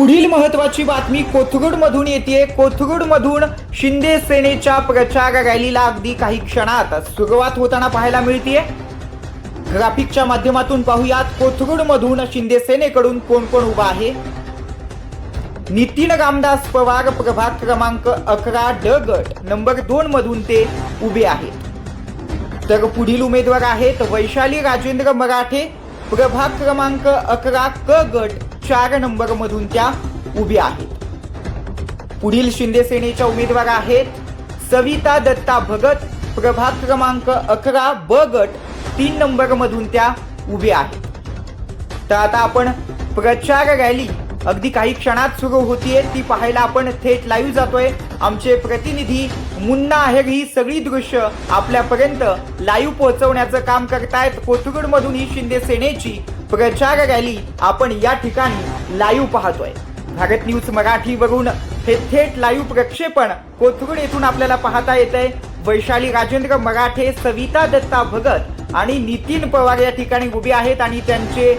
पुढील महत्वाची बातमी कोथरूडमधून येते. कोथरूड मधून शिंदे सेनेच्या प्रचार रॅलीला अगदी काही क्षणात सुरुवात होताना पाहायला मिळतीये. ग्राफिकच्या माध्यमातून पाहूयात कोथरूडमधून शिंदे सेनेकडून कोण कोण उभा आहे? नितीन रामदास पवार प्रभाग क्रमांक अकरा ड गट नंबर दोन मधून ते उभे आहेत. तर पुढील उमेदवार आहेत वैशाली राजेंद्र मराठे प्रभाग क्रमांक अकरा क गट चार नंबर मधून त्या उभ्या आहेत. पुढील शिंदे सेनेच्या उमेदवार आहेत सविता दत्ता भगत प्रभाग क्रमांक अकरा ब गट तीन नंबर मधून त्या उभ्या आहेत. तर आता आपण प्रचार रॅली अगदी काही क्षणात सुरू होतीये ती पाहायला आपण थेट लाईव्ह जातोय. आमचे प्रतिनिधी मुन्ना आहेर ही सगळी दृश्य आपल्यापर्यंत लाईव्ह पोहोचवण्याचं काम करतायत. कोथरूड मधून ही शिंदे सेनेची प्रचार रॅली आपण या ठिकाणी लाईव्ह पाहतोय. भारत न्यूज मराठीवरून हे थेट लाईव्ह प्रक्षेपण कोथरूड येथून आपल्याला पाहता येत आहे वैशाली राजेंद्र मराठे सविता दत्ता भगत आणि नितीन पवार या ठिकाणी उभे आहेत आणि त्यांचे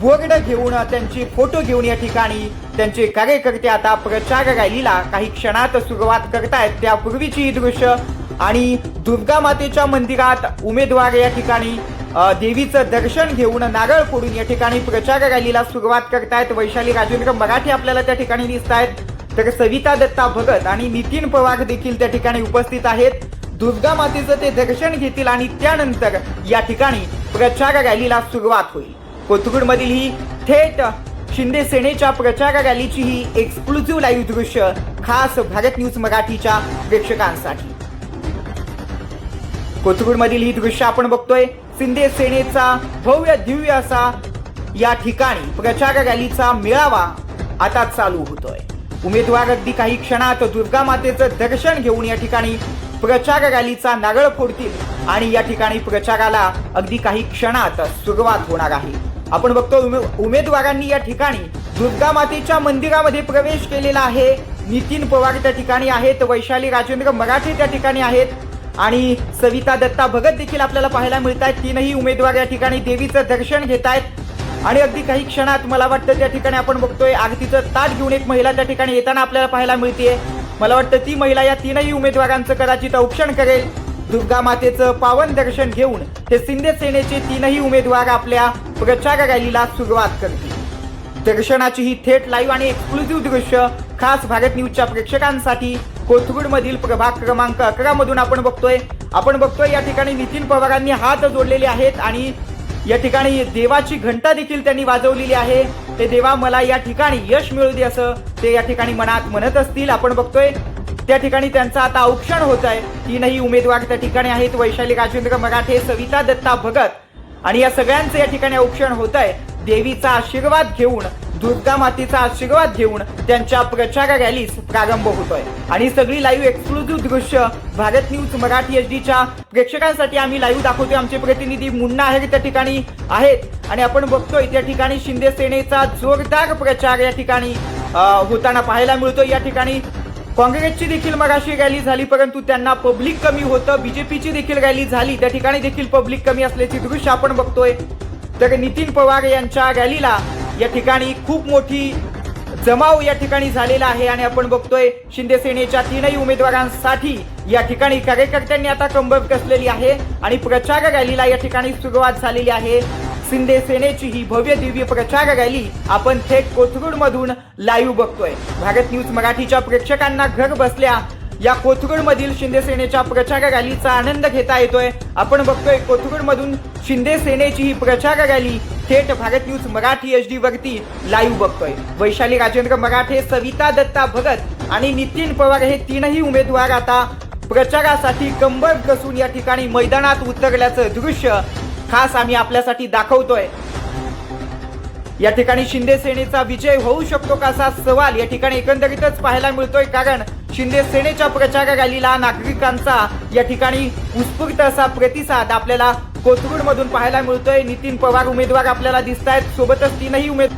बोर्ड घेऊन त्यांचे फोटो घेऊन या ठिकाणी त्यांचे कार्यकर्ते आता प्रचार रॅलीला काही क्षणात सुरुवात करतायत. त्यापूर्वीची ही दृश्य आणि दुर्गा मातेच्या मंदिरात उमेदवार या ठिकाणी देवीचं दर्शन घेऊन नारळ फोडून या ठिकाणी प्रचार रॅलीला सुरुवात करतायत. वैशाली राजेंद्र मराठे आपल्याला त्या ठिकाणी दिसत आहेत तर सविता दत्ता भगत आणि नितीन पवार देखील त्या ठिकाणी उपस्थित आहेत. दुर्गा मातेचं ते दर्शन घेतील आणि त्यानंतर या ठिकाणी प्रचार रॅलीला सुरुवात होईल. कोथरूड मधील ही थेट शिंदे सेनेच्या प्रचार रॅलीची ही एक्सक्लुझिव्ह लाईव्ह दृश्य खास भारत न्यूज मराठीच्या प्रेक्षकांसाठी. कोथरूड मधील ही दृश्य आपण बघतोय. शिंदे सेनेचा भव्य दिव्य असा या ठिकाणी प्रचार रॅलीचा मेळावा आता चालू होतोय. उमेदवार अगदी काही क्षणात दुर्गा मातेचं दर्शन घेऊन या ठिकाणी प्रचार रॅलीचा नारळ फोडतील आणि या ठिकाणी प्रचाराला अगदी काही क्षणात सुरुवात होणार आहे. आपण बघतो उमे- उमेदवारांनी या ठिकाणी दुर्गा मातेच्या मंदिरामध्ये प्रवेश केलेला आहे. नितीन पवार त्या ठिकाणी आहेत. वैशाली राजेंद्र मराठे त्या ठिकाणी आहेत. आणि सविता दत्ता भगत देखील आपल्याला पाहायला मिळत आहेत तीनही उमेदवार या ठिकाणी देवीचं दर्शन घेत आहेत आणि अगदी काही क्षणात मला वाटतं त्या ठिकाणी आपण बघतोय आगतीचं ताट घेऊन एक महिला त्या ठिकाणी येताना आपल्याला पाहायला मिळते मला वाटतं ती महिला या तीनही उमेदवारांचं कदाचित औक्षण करेल. दुर्गा मातेचं पावन दर्शन घेऊन हे शिंदे सेनेचे तीनही उमेदवार आपल्या प्रचार रॅलीला सुरुवात करतील. दर्शनाची ही थेट लाईव्ह आणि एक्सक्लुझिव्ह दृश्य खास भारत न्यूजच्या प्रेक्षकांसाठी कोथरूड मधील प्रभाग क्रमांक अकरा मधून आपण बघतोय. आपण बघतोय या ठिकाणी नितीन पवारांनी हात जोडलेले आहेत आणि या ठिकाणी देवाची घंटा देखील त्यांनी वाजवलेली आहे. ते देवा मला या ठिकाणी यश मिळू दे असं ते या ठिकाणी मनात म्हणत असतील. आपण बघतोय त्या ठिकाणी त्यांचं आता औक्षण होत आहे. तीनही उमेदवार त्या ठिकाणी आहेत. वैशाली राजेंद्र मराठे सविता दत्ता भगत. आणि या सगळ्यांचं या ठिकाणी औक्षण होत आहे. देवीचा आशीर्वाद घेऊन दुर्गा मातेचा आशीर्वाद घेऊन त्यांच्या प्रचार रॅलीस प्रारंभ होतोय. आणि सगळी लाईव्ह एक्सक्लुझिव्ह दृश्य भारत न्यूज मराठी एच डीच्या प्रेक्षकांसाठी आम्ही लाईव्ह दाखवतोय. आमचे प्रतिनिधी मुन्ना आहेर त्या ठिकाणी आहेत. आणि आपण बघतोय त्या ठिकाणी शिंदे सेनेचा जोरदार प्रचार या ठिकाणी होताना पाहायला मिळतोय. या ठिकाणी काँग्रेसची देखील मगाशी रॅली झाली परंतु त्यांना पब्लिक कमी होतं. बीजेपीची देखील रॅली झाली. त्या ठिकाणी देखील पब्लिक कमी असल्याची दृश्य आपण बघतोय. तर नितीन पवार यांच्या रॅलीला या ठिकाणी खूप मोठी जमाव या ठिकाणी झालेला आहे आणि आपण बघतोय शिंदे सेनेच्या तीनही उमेदवारांसाठी या ठिकाणी कार्यकर्त्यांनी आता कंबर कसलेली आहे आणि प्रचार रॅलीला या ठिकाणी सुरुवात झालेली आहे. शिंदे सेनेची ही भव्य दिव्य प्रचार रॅली आपण थेट कोथरूड मधून लाईव्ह बघतोय. भारत न्यूज मराठीच्या प्रेक्षकांना घर बसल्या या कोथरूड मधील शिंदे सेनेच्या प्रचार रॅलीचा आनंद घेता येतोय. आपण बघतोय कोथरूड मधून शिंदे सेनेची ही प्रचार रॅली थेट Bharat news Marathi H D वरती लाईव्ह बघतोय. वैशाली राजेंद्र मराठे सविता दत्ता भगत आणि नितीन पवार हे तीनही उमेदवार आता प्रचारासाठी कंबर कसून या ठिकाणी मैदानात उतरल्याचं दृश्य खास आम्ही आपल्यासाठी दाखवतोय. या ठिकाणी शिंदे सेनेचा विजय होऊ शकतो का असा सवाल या ठिकाणी एकंदरीतच पाहायला मिळतोय. कारण शिंदे सेनेच्या प्रचार रॅलीला नागरिकांचा या ठिकाणी उत्स्फूर्त असा प्रतिसाद आपल्याला कोथरूड मधून पाहायला मिळतोय. नितीन पवार उमेदवार आपल्याला दिसत आहेत सोबतच तीनही उमेद